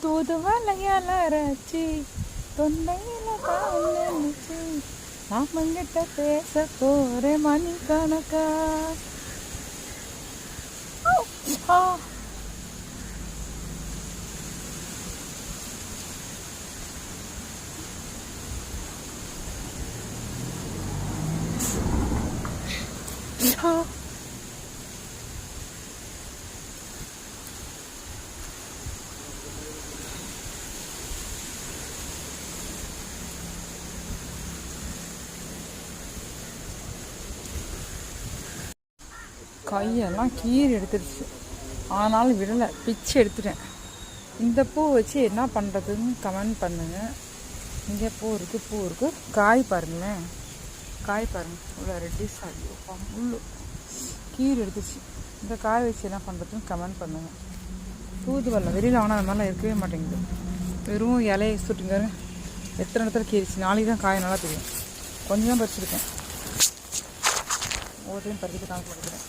தூதுவளையால அரைச்சி தொண்டையில பால் நாமங்கிட்ட பேச போற மணி கணக்கா ஆ கையெல்லாம் கீறி எடுத்துருச்சு. ஆனாலும் விடலை பிச்சு எடுத்துட்டேன். இந்த பூ வச்சு என்ன பண்ணுறதுன்னு கமெண்ட் பண்ணுங்கள் இங்கே பூ இருக்குது பூ இருக்குது காய் பாருங்களேன். காய் பாருங்கள் உள்ள ரெட்டிஸ் ஆகி முள்ளு. கீர் எடுத்துச்சு இந்த காய் வச்சு என்ன பண்ணுறதுன்னு கமெண்ட் பண்ணுங்க. தூதுவல்ல வெளியில் ஆனால் அது மாதிரிலாம் இருக்கவே மாட்டேங்குது. வெறும் இலையை சுட்டுங்க எத்தனை இடத்துல கீரிச்சு நாளைக்கு தான் காய் நல்லா தெரியும். கொஞ்சம் தான் பறிச்சிருக்கேன். ஒவ்வொருத்தையும் பறிக்கிட்டு காமிக்க மாட்டேங்கிறேன்